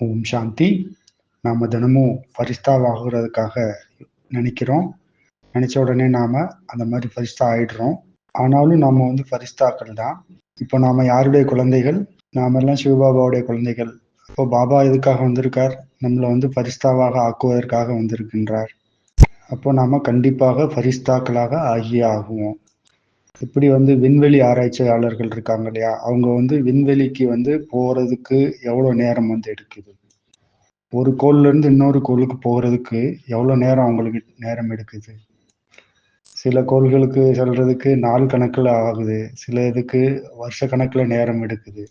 ஓம் சாந்தி. நாம் தினமும் ஃபரிஸ்தாவாகிறதுக்காக நினைக்கிறோம். நினச்ச உடனே நாம் அந்த மாதிரி ஃபரிஸ்தா ஆயிடுறோம். ஆனாலும் நாம் வந்து ஃபரிஸ்தாக்கள் தான். இப்போ நாம் யாருடைய குழந்தைகள்? நாமெல்லாம் சிவபாபாவுடைய குழந்தைகள். இப்போ பாபா எதுக்காக வந்திருக்கார்? நம்மளை வந்து ஃபரிஸ்தாவாக ஆக்குவதற்காக வந்திருக்கின்றார். அப்போ நாம் கண்டிப்பாக ஃபரிஸ்தாக்களாக ஆகியே ஆகுவோம். இப்படி வந்து விண்வெளி ஆராய்ச்சியாளர்கள் இருக்காங்க இல்லையா? அவங்க வந்து விண்வெளிக்கு வந்து போறதுக்கு எவ்வளோ நேரம் வந்து எடுக்குது? ஒரு கோல்ல இருந்து இன்னொரு கோளுக்கு போகிறதுக்கு எவ்வளோ நேரம் அவங்களுக்கு நேரம் எடுக்குது? சில கோள்களுக்கு செல்றதுக்கு நாள் கணக்கில் ஆகுது சில இதுக்கு வருஷ கணக்கில் நேரம் எடுக்குது.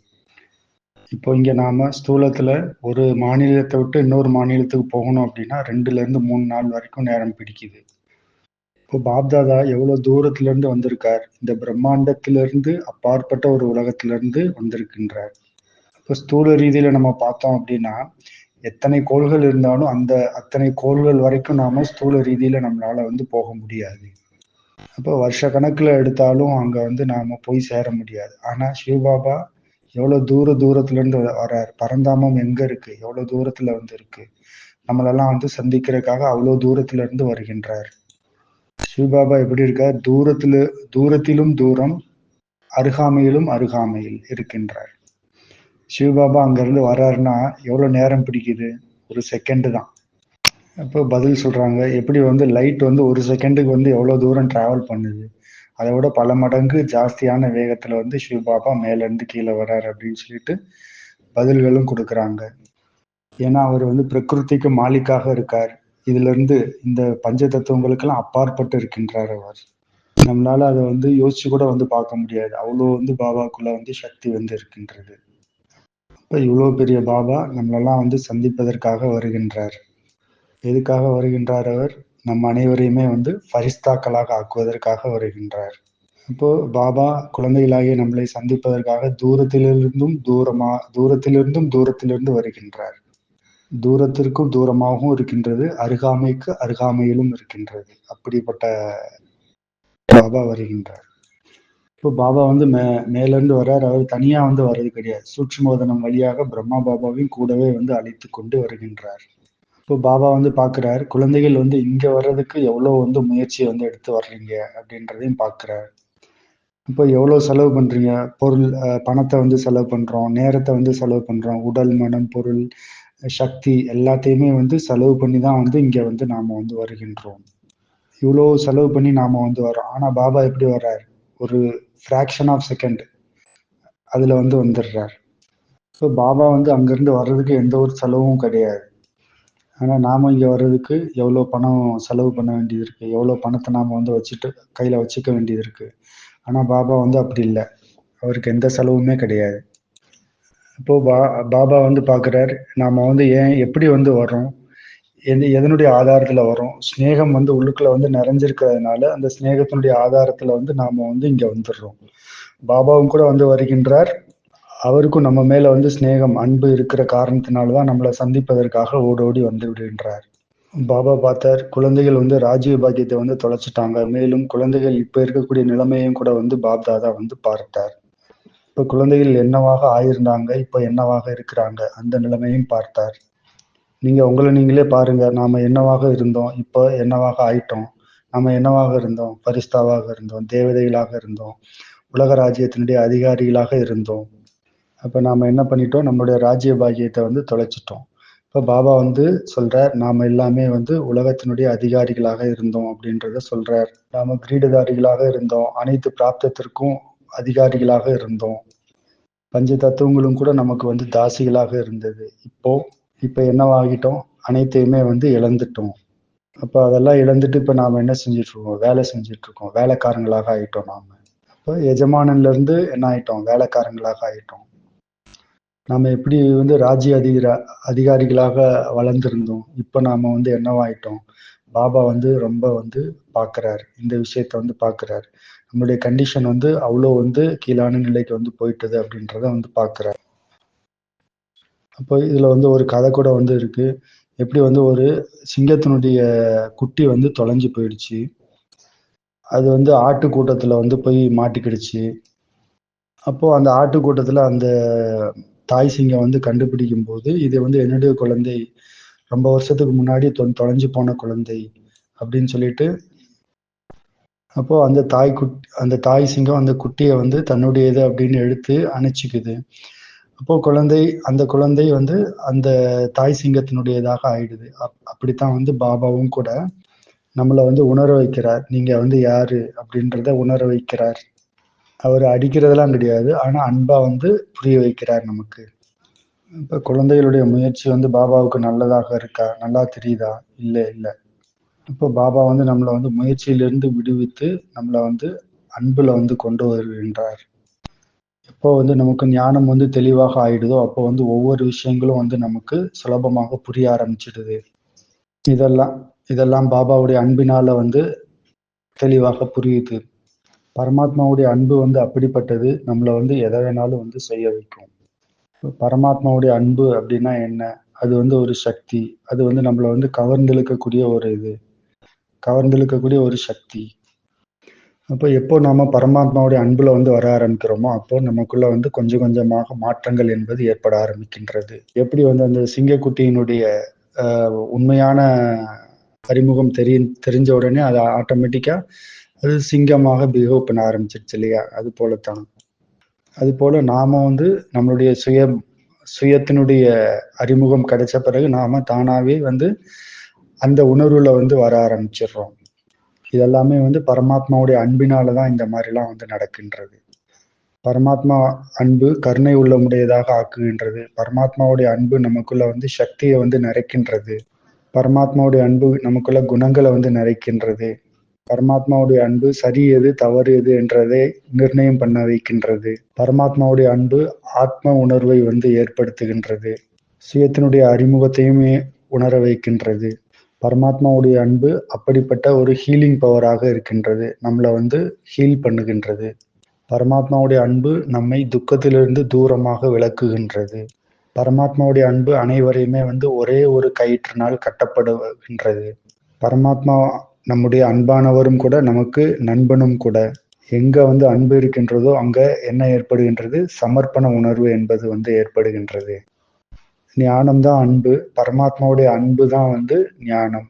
இப்போ இங்கே நாம ஸ்தூலத்தில் ஒரு மாநிலத்தை விட்டு இன்னொரு மாநிலத்துக்கு போகணும் அப்படின்னா ரெண்டுலேருந்து மூணு நாள் வரைக்கும் நேரம் பிடிக்குது. இப்போ பாப்தாதா எவ்வளவு தூரத்துல இருந்து வந்திருக்கார்? இந்த பிரம்மாண்டத்திலிருந்து அப்பாற்பட்ட ஒரு உலகத்திலிருந்து வந்திருக்கின்றார். இப்போ ஸ்தூல ரீதியில நம்ம பார்த்தோம் அப்படின்னா எத்தனை கோள்கள் இருந்தாலும் அந்த அத்தனை கோள்கள் வரைக்கும் நாம ஸ்தூல ரீதியில நம்மளால வந்து போக முடியாது. அப்போ வருஷ கணக்குல எடுத்தாலும் அங்க வந்து நாம போய் சேர முடியாது. ஆனா சிவபாபா எவ்வளவு தூர தூரத்துல இருந்து வர்றார் பரந்தாமம் எங்க இருக்கு? எவ்வளவு தூரத்துல வந்து இருக்கு? நம்மளெல்லாம் வந்து சந்திக்கிறதுக்காக அவ்வளவு தூரத்துல இருந்து வருகின்றார். சிவபாபா எப்படி இருக்கார்? தூரத்துல தூரத்திலும் தூரம் அருகாமையிலும் அருகாமையில் இருக்கின்றார். சிவபாபா அங்கிருந்து வர்றாருன்னா எவ்வளவு நேரம் பிடிக்குது? ஒரு செகண்டு தான். இப்போ பதில் சொல்றாங்க எப்படி வந்து லைட் வந்து ஒரு செகண்டுக்கு வந்து எவ்வளவு தூரம் டிராவல் பண்ணுது? அதை விட பல மடங்கு ஜாஸ்தியான வேகத்துல வந்து சிவபாபா மேலேருந்து கீழே வர்றாரு அப்படின்னு சொல்லிட்டு பதில்களும் கொடுக்குறாங்க. ஏன்னா அவர் வந்து பிரகிருதிக்கு மாலிக்காக இருக்கார். இதிலிருந்து இந்த பஞ்ச தத்துவங்களுக்கெல்லாம் அப்பாற்பட்டு இருக்கின்றார் அவர். நம்மளால அதை வந்து யோசிச்சு கூட வந்து பார்க்க முடியாது. அவ்வளோ வந்து பாபாக்குள்ள வந்து சக்தி வந்து இருக்கின்றது. இப்போ இவ்வளோ பெரிய பாபா நம்மளெல்லாம் வந்து சந்திப்பதற்காக வருகின்றார். எதுக்காக வருகின்றார் அவர்? நம் அனைவரையுமே வந்து ஃபரிஸ்தாக்களாக ஆக்குவதற்காக வருகின்றார். இப்போ பாபா குழந்தைகளாகிய நம்மளை சந்திப்பதற்காக தூரத்திலிருந்தும் தூரமா தூரத்திலிருந்தும் தூரத்திலிருந்து வருகின்றார். தூரத்திற்கும் தூரமாகவும் இருக்கின்றது அருகாமைக்கு அருகாமையிலும் இருக்கின்றது. அப்படிப்பட்ட பாபா வருகின்றார். இப்போ பாபா வந்து மே மேலேருந்து வர்றார். அவர் தனியாக வந்து வர்றது கிடையாது. சூட்சுமோதனம் வழியாக பிரம்மா பாபாவையும் கூடவே வந்து அழைத்து கொண்டு வருகின்றார். இப்போ பாபா வந்து பார்க்குறார் குழந்தைகள் வந்து இங்கே வர்றதுக்கு எவ்வளோ வந்து முயற்சியை வந்து எடுத்து வர்றீங்க அப்படின்றதையும் பார்க்குறார். இப்போ எவ்வளோ செலவு பண்ணுறீங்க பொருள் பணத்தை வந்து செலவு பண்ணுறோம் நேரத்தை வந்து செலவு பண்ணுறோம் உடல் மனம் பொருள் சக்தி எல்லாத்தையுமே வந்து செலவு பண்ணி தான் வந்து இங்கே வந்து நாம் வந்து வருகின்றோம். இவ்வளோ செலவு பண்ணி நாம் வந்து வரோம் ஆனால் பாபா எப்படி வர்றார்? ஒரு ஃப்ராக்ஷன் ஆஃப் செகண்ட் அதில் வந்து வந்துடுறார். ஸோ பாபா வந்து அங்கேருந்து வர்றதுக்கு எந்த ஒரு செலவும் கிடையாது. ஆனால் நாம் இங்கே வர்றதுக்கு எவ்வளோ பணம் செலவு பண்ண வேண்டியது இருக்குது எவ்வளோ பணத்தை நாம் வந்து வச்சுட்டு கையில் வச்சுக்க வேண்டியது இருக்குது ஆனால் பாபா வந்து அப்படி இல்லை. அவருக்கு எந்த செலவுமே கிடையாது. அப்போது பா பாபா வந்து பார்க்குறார் நாம் வந்து ஏன் எப்படி வந்து வர்றோம்? எது எதனுடைய ஆதாரத்தில் வரும் ஸ்னேகம் வந்து உள்ளுக்குள்ள வந்து நிறைஞ்சிருக்கிறதுனால அந்த ஸ்னேகத்தினுடைய ஆதாரத்தில் வந்து நாம் வந்து இங்கே வந்துடுறோம். பாபாவும் கூட வந்து வருகின்றார். அவருக்கும் நம்ம மேல வந்து ஸ்னேகம் அன்பு இருக்கிற காரணத்தினாலதான் நம்மளை சந்திப்பதற்காக ஓடோடி வந்து விடுகின்றார். பாபா பார்த்தார் குழந்தைகள் வந்து ராஜீவ பாக்கியத்தை வந்து தொலைச்சிட்டாங்க. மேலும் குழந்தைகள் இப்ப இருக்கக்கூடிய நிலைமையும் கூட வந்து பாப்தாதா வந்து பார்த்தார். இப்ப குழந்தைகள் என்னவாக ஆயிருந்தாங்க இப்ப என்னவாக இருக்கிறாங்க அந்த நிலைமையும் பார்த்தார். நீங்க உங்களை நீங்களே பாருங்க நாம என்னவாக இருந்தோம் இப்போ என்னவாக ஆயிட்டோம் நாம என்னவாக இருந்தோம் பரிஸ்தாவாக இருந்தோம் தேவதைகளாக இருந்தோம் உலக ராஜ்யத்தினுடைய அதிகாரிகளாக இருந்தோம். அப்ப நாம என்ன பண்ணிட்டோம் நம்மளுடைய ராஜ்ய பாகியத்தை வந்து தொலைச்சிட்டோம். இப்ப பாபா வந்து சொல்றார் நாம எல்லாமே வந்து உலகத்தினுடைய அதிகாரிகளாக இருந்தோம் அப்படின்றத சொல்றார். நாம கிரீடதாரிகளாக இருந்தோம் அனைத்து பிராப்தத்திற்கும் அதிகாரிகளாக இருந்தோம். பஞ்ச தத்துவங்களும் கூட நமக்கு வந்து தாசிகளாக இருந்தது. இப்போ இப்போ என்னவாகிட்டோம்? அனைத்தையுமே வந்து இழந்துட்டோம். அப்போ அதெல்லாம் இழந்துட்டு இப்போ நாம் என்ன செஞ்சிட்டு இருக்கோம் வேலை செஞ்சுட்டு இருக்கோம் வேலைக்காரங்களாக ஆகிட்டோம் நாம. இப்போ எஜமானன்லேருந்து என்ன ஆகிட்டோம் வேலைக்காரங்களாக ஆகிட்டோம் நாம் எப்படி வந்து ராஜ்ய அதிகார அதிகாரிகளாக வளர்ந்துருந்தோம்? இப்போ நாம் வந்து என்னவாயிட்டோம்? பாபா வந்து ரொம்ப வந்து பார்க்குறாரு இந்த விஷயத்த வந்து பார்க்குறாரு நம்மளுடைய கண்டிஷன் வந்து அவ்வளோ வந்து கீழான நிலைக்கு வந்து போயிட்டது அப்படின்றத வந்து பார்க்குறேன் அப்போ இதில் வந்து ஒரு கதை கூட வந்து இருக்குது எப்படி வந்து ஒரு சிங்கத்தினுடைய குட்டி வந்து தொலைஞ்சு போயிடுச்சு. அது வந்து ஆட்டு கூட்டத்தில் வந்து போய் மாட்டிக்கிடுச்சு. அப்போது அந்த ஆட்டு கூட்டத்தில் அந்த தாய் சிங்கம் வந்து கண்டுபிடிக்கும் போது இது வந்து என்னுடைய குழந்தை ரொம்ப வருஷத்துக்கு முன்னாடி தொ தொலைஞ்சு போன குழந்தை அப்படின்னு சொல்லிட்டு அப்போ அந்த தாய் குட் அந்த தாய் சிங்கம் அந்த குட்டியை வந்து தன்னுடையது அப்படின்னு எடுத்து அணைச்சிக்குது. அப்போ குழந்தை அந்த குழந்தை வந்து அந்த தாய் சிங்கத்தினுடையதாக ஆயிடுது. அப் அப்படித்தான் வந்து பாபாவும் கூட நம்மளை வந்து உணர வைக்கிறார். நீங்க வந்து யாரு அப்படின்றத உணர வைக்கிறார். அவர் அடிக்கிறதெல்லாம் கிடையாது. ஆனா அன்பா வந்து புரிய வைக்கிறார் நமக்கு. இப்ப குழந்தைகளுடைய முயற்சி வந்து பாபாவுக்கு நல்லதாக இருக்கா? நல்லா தெரியுதா? இல்ல இல்லை. இப்போ பாபா வந்து நம்மளை வந்து முயற்சியிலிருந்து விடுவித்து நம்மளை வந்து அன்புல வந்து கொண்டு வருகின்றார். எப்போ வந்து நமக்கு ஞானம் வந்து தெளிவாக ஆயிடுதோ அப்போ வந்து ஒவ்வொரு விஷயங்களும் வந்து நமக்கு சுலபமாக புரிய ஆரம்பிச்சிடுது. இதெல்லாம் இதெல்லாம் பாபாவுடைய அன்பினால வந்து தெளிவாக புரியுது. பரமாத்மாவுடைய அன்பு வந்து அப்படிப்பட்டது நம்மளை வந்து எதை வேணாலும் வந்து செய்ய வைக்கும். பரமாத்மாவுடைய அன்பு அப்படின்னா என்ன? அது வந்து ஒரு சக்தி. அது வந்து நம்மளை வந்து கவர்ந்தெழுக்கக்கூடிய ஒரு இது. கவர்ந்தெழுக்கக்கூடிய ஒரு சக்தி. அப்போ எப்போ நாம பரமாத்மாவுடைய அன்புல வந்து வர ஆரம்பிக்கிறோமோ அப்போ நமக்குள்ள வந்து கொஞ்சம் கொஞ்சமாக மாற்றங்கள் என்பது ஏற்பட ஆரம்பிக்கின்றது. எப்படி வந்து அந்த சிங்கக்குட்டியினுடைய உண்மையான அறிமுகம் தெரிய தெரிஞ்ச உடனே அது ஆட்டோமேட்டிக்கா அது சிங்கமாக பிஹேவ் பண்ண ஆரம்பிச்சிருச்சு இல்லையா? அது போலத்தான். அது போல நாம வந்து நம்மளுடைய சுய சுயத்தினுடைய அறிமுகம் கிடைச்ச பிறகு நாம தானாவே வந்து அந்த உணர்வுல வந்து வர ஆரம்பிச்சிடுறோம். இதெல்லாமே வந்து பரமாத்மாவுடைய அன்பினால தான் இந்த மாதிரிலாம் வந்து நடக்கின்றது. பரமாத்மா அன்பு கருணை உள்ளமுடையதாக ஆக்குகின்றது. பரமாத்மாவுடைய அன்பு நமக்குள்ள வந்து சக்தியை வந்து நிறைக்கின்றது. பரமாத்மாவுடைய அன்பு நமக்குள்ள குணங்களை வந்து நிறைக்கின்றது. பரமாத்மாவுடைய அன்பு சரி எது தவறு எது என்றதை நிர்ணயம் பண்ண வைக்கின்றது. பரமாத்மாவுடைய அன்பு ஆத்ம உணர்வை வந்து ஏற்படுத்துகின்றது. சுயத்தினுடைய அறிமுகத்தையுமே உணர வைக்கின்றது. பரமாத்மாவுடைய அன்பு அப்படிப்பட்ட ஒரு ஹீலிங் பவராக இருக்கின்றது. நம்மளை வந்து ஹீல் பண்ணுகின்றது. பரமாத்மாவுடைய அன்பு நம்மை துக்கத்திலிருந்து தூரமாக விளக்குகின்றது. பரமாத்மாவுடைய அன்பு அனைவரையுமே வந்து ஒரே ஒரு கயிற்றினால் கட்டப்படுகின்றது. பரமாத்மா நம்முடைய அன்பானவரும் கூட நமக்கு நண்பனும் கூட எங்க வந்து அன்பு இருக்கின்றதோ அங்க என்ன ஏற்படுகின்றது? சமர்ப்பண உணர்வு என்பது வந்து ஏற்படுகின்றது. ஞானம் தான் அன்பு. பரமாத்மாவுடைய அன்பு தான் வந்து ஞானம்.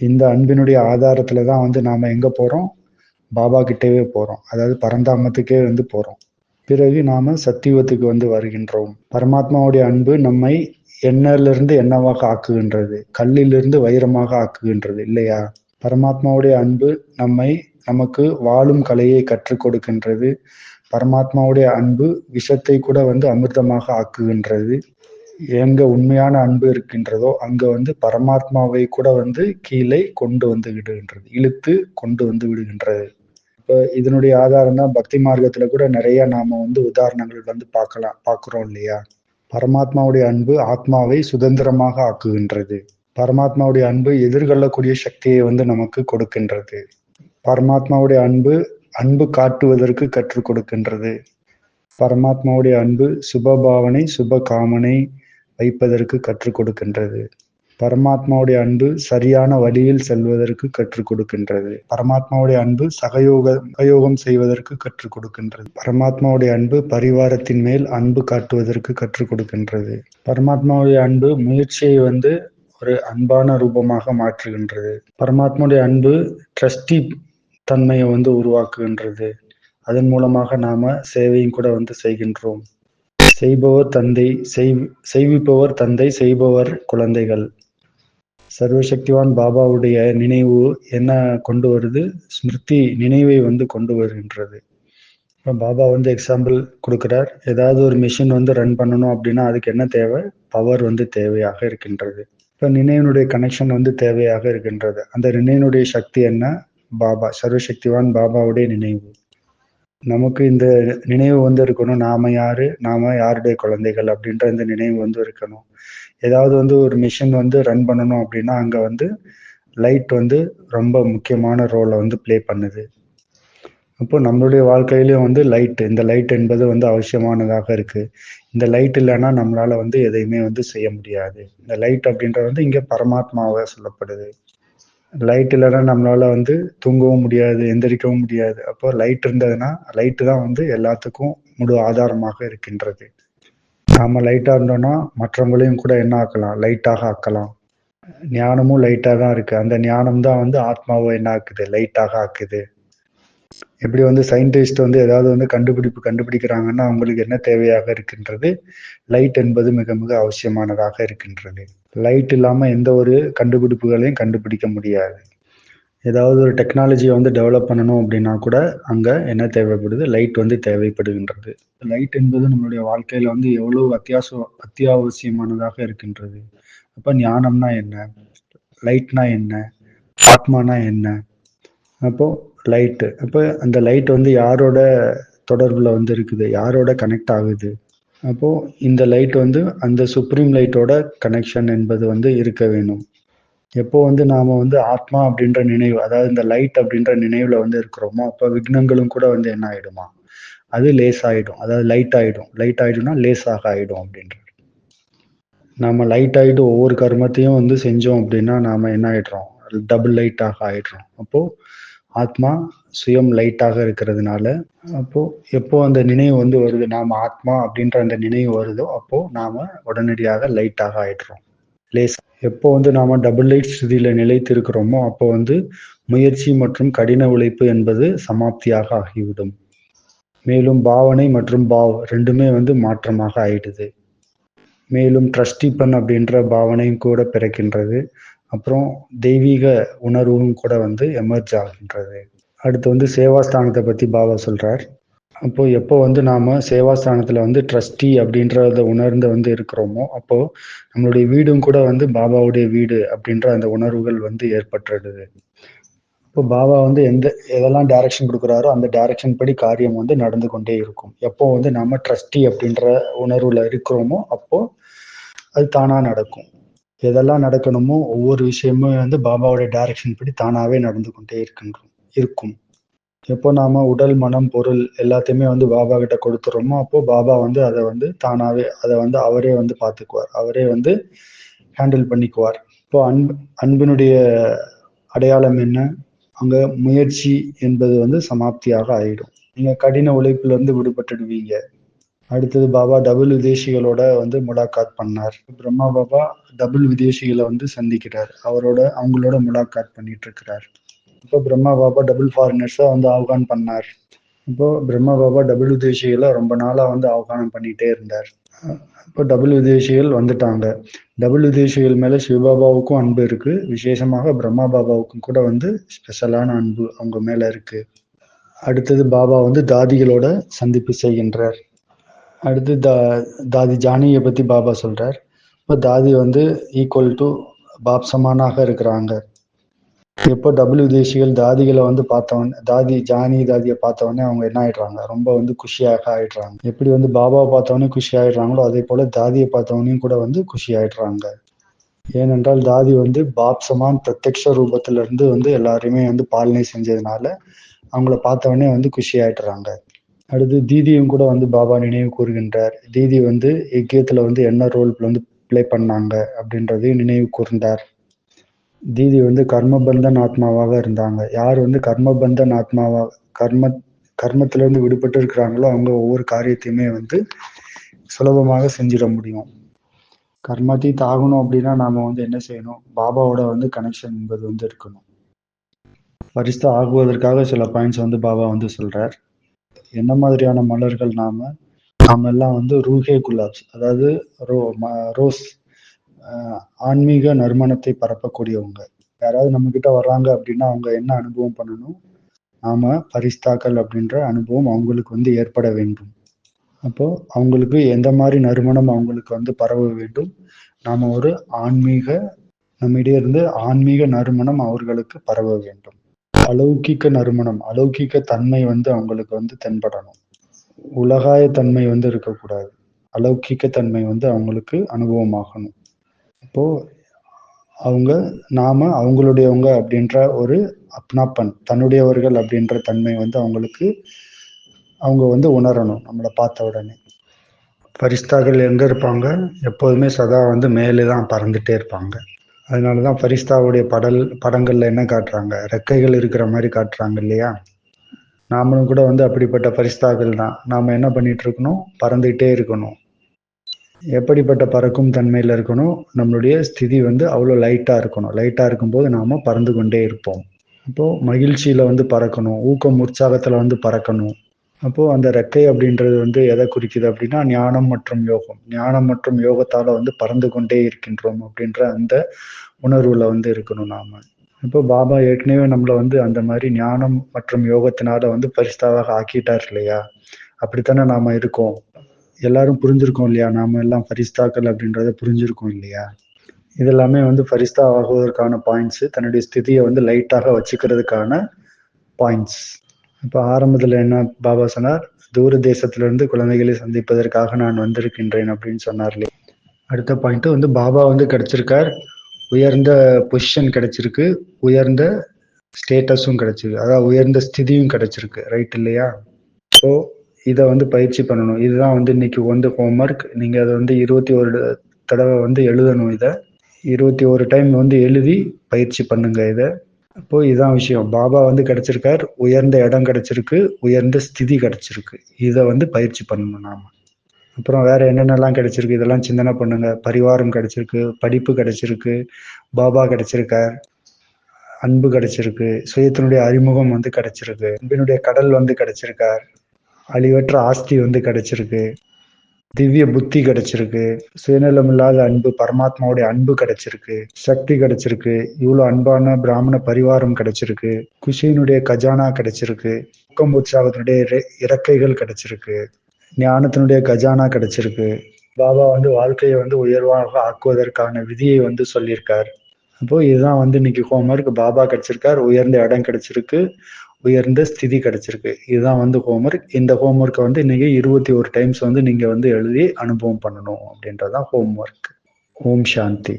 இந்த அன்பினுடைய ஆதாரத்துல தான் வந்து நாம எங்க போறோம்? பாபா கிட்டவே போறோம். அதாவது பரந்தாமத்துக்கே வந்து போறோம். பிறகு நாம சத்தியுகத்துக்கு வந்து வருகின்றோம். பரமாத்மாவுடைய அன்பு நம்மை எண்ணிலிருந்து என்னவாக ஆக்குகின்றது. கல்லிலிருந்து வைரமாக ஆக்குகின்றது. இல்லையா? பரமாத்மாவுடைய அன்பு நம்மை நமக்கு வாழும் கலையை கற்றுக் கொடுக்கின்றது. பரமாத்மாவுடைய அன்பு விஷத்தை கூட வந்து அமிர்தமாக ஆக்குகின்றது. எங்க உண்மையான அன்பு இருக்கின்றதோ அங்க வந்து பரமாத்மாவை கூட வந்து கீழே கொண்டு வந்து விடுகின்றது இழுத்து கொண்டு வந்து விடுகின்றது. இப்ப இதனுடைய ஆதாரம் தான் பக்தி மார்க்கத்துல கூட நிறைய நாம வந்து உதாரணங்கள் வந்து பார்க்கலாம் பார்க்குறோம் இல்லையா? பரமாத்மாவுடைய அன்பு ஆத்மாவை சுதந்திரமாக ஆக்குகின்றது. பரமாத்மாவுடைய அன்பு எதிர்கொள்ளக்கூடிய சக்தியை வந்து நமக்கு கொடுக்கின்றது. பரமாத்மாவுடைய அன்பு அன்பு காட்டுவதற்கு கற்றுக் கொடுக்கின்றது. பரமாத்மாவுடைய அன்பு சுபபாவனை சுப காமனை வைப்பதற்கு கற்றுக் கொடுக்கின்றது. பரமாத்மாவுடைய அன்பு சரியான வழியில் செல்வதற்கு கற்றுக் கொடுக்கின்றது. பரமாத்மாவுடைய அன்பு சகயோக சகயோகம் செய்வதற்கு கற்றுக் கொடுக்கின்றது. பரமாத்மாவுடைய அன்பு பரிவாரத்தின் மேல் அன்பு காட்டுவதற்கு கற்றுக் கொடுக்கின்றது. பரமாத்மாவுடைய அன்பு முயற்சியை வந்து ஒரு அன்பான ரூபமாக மாற்றுகின்றது. பரமாத்மாவுடைய அன்பு ட்ரஸ்டி தன்மையை வந்து உருவாக்குகின்றது. அதன் மூலமாக நாம சேவையும் கூட வந்து செய்கின்றோம். செய்பவர் தந்தை செய் செய்விப்பவர் தந்தை செய்பவர் குழந்தைகள். சர்வசக்திவான் பாபாவுடைய நினைவு என்ன கொண்டு வருது? ஸ்மிருதி நினைவை வந்து கொண்டு வருகின்றது. இப்போ பாபா வந்து எக்ஸாம்பிள் கொடுக்குறார். ஏதாவது ஒரு மிஷின் வந்து ரன் பண்ணணும் அப்படின்னா அதுக்கு என்ன தேவை? பவர் வந்து தேவையாக இருக்கின்றது. இப்போ நினைவினுடைய கனெக்ஷன் வந்து தேவையாக இருக்கின்றது. அந்த நினைவினுடைய சக்தி என்ன? பாபா சர்வசக்திவான் பாபாவுடைய நினைவு. நமக்கு இந்த நினைவு வந்து இருக்கணும். நாம யாரு? நாம யாருடைய குழந்தைகள் அப்படின்ற இந்த நினைவு வந்து இருக்கணும். ஏதாவது வந்து ஒரு மிஷின் வந்து ரன் பண்ணணும் அப்படின்னா அங்க வந்து லைட் வந்து ரொம்ப முக்கியமான ரோலை வந்து ப்ளே பண்ணுது. அப்போ நம்மளுடைய வாழ்க்கையிலயும் வந்து லைட் இந்த லைட் என்பது வந்து அவசியமானதாக இருக்கு. இந்த லைட் இல்லைன்னா நம்மளால வந்து எதையுமே வந்து செய்ய முடியாது. இந்த லைட் அப்படின்றது வந்து இங்க பரமாத்மாவை சொல்லப்படுது. லைட் இல்லைன்னா நம்மளால வந்து தூங்கவும் முடியாது எந்திரிக்கவும் முடியாது. அப்போ லைட் இருந்ததுன்னா லைட்டு தான் வந்து எல்லாத்துக்கும் முழு ஆதாரமாக இருக்கின்றது. நாம லைட்டா இருந்தோம்னா மற்றவங்களையும் கூட என்ன ஆக்கலாம்? லைட்டாக ஆக்கலாம். ஞானமும் லைட்டாக தான் இருக்கு. அந்த ஞானம் தான் வந்து ஆத்மாவை என்ன ஆக்குது? லைட்டாக ஆக்குது. எப்படி வந்து சயின்டிஸ்ட் வந்து ஏதாவது வந்து கண்டுபிடிப்பு கண்டுபிடிக்கிறாங்கன்னா அவங்களுக்கு என்ன தேவையாக இருக்கின்றது? லைட் என்பது மிக மிக அவசியமானதாக இருக்கின்றது. லைட் இல்லாமல் எந்த ஒரு கண்டுபிடிப்புகளையும் கண்டுபிடிக்க முடியாது. ஏதாவது ஒரு டெக்னாலஜியை வந்து டெவலப் பண்ணணும் அப்படின்னா கூட அங்கே என்ன தேவைப்படுது? லைட் வந்து தேவைப்படுகின்றது. லைட் என்பது நம்மளுடைய வாழ்க்கையில் வந்து எவ்வளவு அத்தியாவச அத்தியாவசியமானதாக இருக்கின்றது. அப்போ ஞானம்னா என்ன? லைட்னா என்ன? ஆத்மானா என்ன? அப்போது லைட்டு அப்போ அந்த லைட் வந்து யாரோட தொடர்பில் வந்து இருக்குது? யாரோட கனெக்ட் ஆகுது? அப்போது இந்த லைட் வந்து அந்த சுப்ரீம் லைட்டோட கனெக்ஷன் என்பது வந்து இருக்க வேணும் எப்போ வந்து நாம் வந்து ஆத்மா அப்படின்ற நினைவு அதாவது இந்த லைட் அப்படின்ற நினைவில் வந்து இருக்கிறோமோ அப்போ விக்னங்களும் கூட வந்து என்ன ஆகிடுமா அது லேஸ் ஆகிடும் அதாவது லைட் ஆகிடும் லைட் ஆகிடும்னா லேஸாக ஆகிடும் அப்படின்றது நாம் லைட் ஆகிட்டு ஒவ்வொரு கர்மத்தையும் வந்து செஞ்சோம் அப்படின்னா நாம் என்ன ஆயிடுறோம்? டபுள் லைட்டாக ஆகிடுறோம் அப்போது ஆத்மா சுயம் லைட்டாக இருக்கிறதுனால அப்போ எப்போ அந்த நினைவு வந்து வருது நாம ஆத்மா அப்படின்ற அந்த நினைவு வருதோ அப்போ நாம உடனடியாக லைட்டாக ஆயிடுறோம். லேஸ் எப்போ வந்து நாம டபுள் லைட் ஸ்திதியில நிலைத்து இருக்கிறோமோ அப்போ வந்து முயற்சி மற்றும் கடின உழைப்பு என்பது சமாப்தியாக ஆகிவிடும். மேலும் பாவனை மற்றும் பாவ் ரெண்டுமே வந்து மாற்றமாக ஆயிடுது. மேலும் ட்ரஸ்டிப்பன் அப்படின்ற பாவனையும் கூட பிறக்கின்றது. அப்புறம் தெய்வீக உணர்வும் கூட வந்து எமர்ஜ் ஆகின்றது அடுத்து வந்து சேவாஸ்தானத்தை பத்தி பாபா சொல்றார். அப்போ எப்போ வந்து நாம சேவாஸ்தானத்துல வந்து ட்ரஸ்டி அப்படின்றத உணர்ந்து வந்து இருக்கிறோமோ அப்போ நம்மளுடைய வீடும் கூட வந்து பாபாவுடைய வீடு அப்படின்ற அந்த உணர்வுகள் வந்து ஏற்பட்டுடுது இப்போ பாபா வந்து எந்த எதெல்லாம் டைரக்ஷன் கொடுக்குறாரோ அந்த டைரக்ஷன் படி காரியம் வந்து நடந்து கொண்டே இருக்கும். எப்போ வந்து நாம் ட்ரஸ்டி அப்படின்ற உணர்வுல இருக்கிறோமோ அப்போ அது தானா நடக்கும். எதெல்லாம் நடக்கணுமோ ஒவ்வொரு விஷயமும் வந்து பாபாவுடைய டைரக்ஷன் படி தானாகவே நடந்து கொண்டே இருக்கின்றோம் இருக்கும். எப்போ நாம உடல் மனம் பொருள் எல்லாத்தையுமே வந்து பாபா கிட்ட கொடுத்துறோமோ அப்போ பாபா வந்து அதை வந்து தானாவே அதை வந்து அவரே வந்து பார்த்துக்குவார். அவரே வந்து ஹேண்டில் பண்ணிக்குவார். இப்போ அன்பு அன்பினுடைய அடையாளம் என்ன? அங்க முயற்சி என்பது வந்து சமாப்தியாக ஆயிடும். நீங்க கடின உழைப்புல இருந்து விடுபட்டுடுவீங்க. அடுத்தது பாபா டபுள் விதேசிகளோட வந்து முலாக்காத் பண்ணார். பிரம்மா பாபா டபுள் விதேசிகளை வந்து சந்திக்கிறார். அவரோட அவங்களோட முலாக்காத் பண்ணிட்டு இருக்கிறார் இப்போ பிரம்மா பாபா டபுள் ஃபாரினர்ஸை வந்து ஆப்கான் பண்ணார். இப்போ பிரம்மா பாபா டபுள் விதேசிகளை ரொம்ப நாளாக வந்து ஆப்கானம் பண்ணிட்டே இருந்தார். இப்போ டபுள் விதேசிகள் வந்துட்டாங்க. டபுள் விதேசிகள் மேலே சிவபாபாவுக்கும் அன்பு இருக்கு. விசேஷமாக பிரம்மா பாபாவுக்கும் கூட வந்து ஸ்பெஷலான அன்பு அவங்க மேலே இருக்கு. அடுத்தது பாபா வந்து தாதிகளோட சந்திப்பு செய்கின்றார். அடுத்து தா தாதி ஜானியை பற்றி பாபா சொல்கிறார் இப்போ தாதி வந்து ஈக்குவல் டு பாப்சமானாக இருக்கிறாங்க. எப்போ டபுள் விதேசிகள் தாதிகளை வந்து பார்த்தவொடனே தாதி ஜானி தாதியை பார்த்தவொடனே அவங்க என்ன ஆயிடுறாங்க? ரொம்ப வந்து குஷியாக ஆயிடுறாங்க. எப்படி வந்து பாபாவை பார்த்தவொடனே குஷி ஆயிடுறாங்களோ அதே போல தாதியை பார்த்தவொடனையும் கூட வந்து குஷி ஆயிடுறாங்க. ஏனென்றால் தாதி வந்து பாப்சமான் பிரத்யக்ஷ ரூபத்திலிருந்து வந்து எல்லாருமே வந்து பாலனை செஞ்சதுனால அவங்கள பார்த்தவொடனே வந்து குஷி ஆயிடுறாங்க. அடுத்து தீதியும் கூட வந்து பாபா நினைவு கூறுகின்றார். தீதி வந்து யக்கியத்துல வந்து என்ன ரோல் வந்து பிளே பண்ணாங்க அப்படின்றதையும் நினைவு கூர்ந்தார். தீதி வந்து கர்மபந்தன் ஆத்மாவாக இருந்தாங்க. யார் வந்து கர்மபந்தன் ஆத்மாவா கர்ம கர்மத்துல இருந்து விடுபட்டு இருக்கிறாங்களோ அவங்க ஒவ்வொரு காரியத்தையுமே வந்து சுலபமாக செஞ்சிட முடியும். கர்மாத்தீத் தாகணும் அப்படின்னா நாம வந்து என்ன செய்யணும்? பாபாவோட வந்து கனெக்ஷன் என்பது வந்து இருக்கணும். பரிசு ஆகுவதற்காக சில பாயிண்ட்ஸ் வந்து பாபா வந்து சொல்றார். என்ன மாதிரியான மலர்கள் நாம நாம எல்லாம் வந்து ரூஹே குலாப்ஸ் அதாவது ரோ ரோஸ் ஆன்மீக நறுமணத்தை பரப்பக்கூடியவங்க. யாராவது நம்ம கிட்ட வர்றாங்க அப்படின்னா அவங்க என்ன அனுபவம் பண்ணணும்? நாம பரிஸ்தாக்கள் அப்படின்ற அனுபவம் அவங்களுக்கு வந்து ஏற்பட வேண்டும். அப்போ அவங்களுக்கு எந்த மாதிரி நறுமணம் அவங்களுக்கு வந்து பரவ வேண்டும்? நாம ஒரு ஆன்மீக நம்மிடையே இருந்து ஆன்மீக நறுமணம் அவர்களுக்கு பரவ வேண்டும். அலௌகிக்க நறுமணம் அலௌகிக்க தன்மை வந்து அவங்களுக்கு வந்து தென்படணும். உலகாய தன்மை வந்து இருக்கக்கூடாது. அலௌகிக்க தன்மை வந்து அவங்களுக்கு அனுபவமாகணும். இப்போ அவங்க நாம அவங்களுடையவங்க அப்படின்ற ஒரு அப்னாப்பன் தன்னுடையவர்கள் அப்படின்ற தன்மை வந்து அவங்களுக்கு அவங்க வந்து உணரணும் நம்மளை பார்த்த உடனே. பரிஸ்தாக்கள் எங்க இருப்பாங்க? எப்போதுமே சதா வந்து மேலே தான் பறந்துட்டே இருப்பாங்க. அதனால தான் பரிஸ்தாவுடைய படல் படங்களில் என்ன காட்டுறாங்க? ரெக்கைகள் இருக்கிற மாதிரி காட்டுறாங்க இல்லையா? நாமளும் கூட வந்து அப்படிப்பட்ட பரிஸ்தாக்கள் தான். நாம் என்ன பண்ணிட்டு இருக்கணும்? பறந்துகிட்டே இருக்கணும். எப்படிப்பட்ட பறக்கும் தன்மையில் இருக்கணும்? நம்மளுடைய ஸ்திதி வந்து அவ்வளோ லைட்டாக இருக்கணும். லைட்டாக இருக்கும்போது நாம் பறந்து கொண்டே இருப்போம். அப்போது மகிழ்ச்சியில் வந்து பறக்கணும். ஊக்கம் உற்சாகத்தில் வந்து பறக்கணும். அப்போது அந்த ரெக்கை அப்படின்றது வந்து எதை குறிக்குது அப்படின்னா ஞானம் மற்றும் யோகம். ஞானம் மற்றும் யோகத்தால் வந்து பறந்து கொண்டே இருக்கின்றோம் அப்படின்ற அந்த உணர்வில் வந்து இருக்கணும் நாம். இப்போ பாபா ஏற்கனவே நம்மளை வந்து அந்த மாதிரி ஞானம் மற்றும் யோகத்தினால வந்து பரிஸ்தாவாக ஆக்கிட்டார் இல்லையா? அப்படித்தானே நாம இருக்கோம். எல்லாரும் புரிஞ்சிருக்கோம் இல்லையா? நாம எல்லாம் பரிஸ்தாக்கள் அப்படின்றத புரிஞ்சிருக்கோம் இல்லையா? இதெல்லாமே வந்து பரிஸ்தா ஆகுவதற்கான பாயிண்ட்ஸ் தன்னுடைய ஸ்திதியை வந்து லைட்டாக வச்சுக்கிறதுக்கான பாயிண்ட்ஸ் இப்போ ஆரம்பத்தில் என்ன பாபா சொன்னார்? தூர தேசத்திலிருந்து குழந்தைகளை சந்திப்பதற்காக நான் வந்திருக்கின்றேன் அப்படின்னு சொன்னார்லே. அடுத்த பாயிண்ட் வந்து பாபா வந்து கிடைச்சிருக்கார். உயர்ந்த பொசிஷன் கிடைச்சிருக்கு. உயர்ந்த ஸ்டேட்டஸும் கிடைச்சிருக்கு. அதாவது உயர்ந்த ஸ்திதியும் கிடைச்சிருக்கு. ரைட் இல்லையா? ஸோ இதை வந்து பயிற்சி பண்ணணும். இதுதான் வந்து இன்னைக்கு வந்து ஹோம்ஒர்க் நீங்கள் அதை வந்து இருபத்தி ஒரு தடவை வந்து எழுதணும் இதை. இருபத்தி ஒரு டைம் வந்து எழுதி பயிற்சி பண்ணுங்க இதை. அப்போ இதுதான் விஷயம். பாபா வந்து கிடைச்சிருக்கார். உயர்ந்த இடம் கிடைச்சிருக்கு. உயர்ந்த ஸ்திதி கிடைச்சிருக்கு. இதை வந்து பயிற்சி பண்ணணும் நாம. அப்புறம் வேற என்னென்னலாம் கிடைச்சிருக்கு? இதெல்லாம் சிந்தனை பண்ணுங்க. பரிவாரம் கிடைச்சிருக்கு. படிப்பு கிடைச்சிருக்கு. பாபா கிடைச்சிருக்கார். அன்பு கிடைச்சிருக்கு. சுயத்தினுடைய அறிமுகம் வந்து கிடைச்சிருக்கு. அன்பினுடைய கடல் வந்து கிடைச்சிருக்கார். அழிவற்ற ஆஸ்தி வந்து கிடைச்சிருக்கு. திவ்ய புத்தி கிடைச்சிருக்கு. சுயநலம் இல்லாத அன்பு பரமாத்மாவுடைய அன்பு கிடைச்சிருக்கு. சக்தி கிடைச்சிருக்கு. இவ்வளோ அன்பான பிராமண பரிவாரம் கிடைச்சிருக்கு. குஷியினுடைய கஜானா கிடைச்சிருக்கு. ஊக்கம் உற்சாகத்தினுடைய இறக்கைகள் கிடைச்சிருக்கு. ஞானத்தினுடைய கஜானா கிடைச்சிருக்கு. பாபா வந்து வாழ்க்கையை வந்து உயர்வாக ஆக்குவதற்கான விதியை வந்து சொல்லியிருக்கார். அப்போ இதுதான் வந்து இன்னைக்கு ஹோம்ஒர்க் பாபா கிடைச்சிருக்கார். உயர்ந்த இடம் கிடைச்சிருக்கு. உயர்ந்த ஸ்திதி கிடைச்சிருக்கு. இதுதான் வந்து ஹோம்ஒர்க் இந்த ஹோம்ஒர்க்கை வந்து இன்னைக்கு இருபத்தி ஒரு டைம்ஸ் வந்து நீங்க வந்து எழுதி அனுபவம் பண்ணணும் அப்படின்றதான் ஹோம்ஒர்க் ஓம் சாந்தி.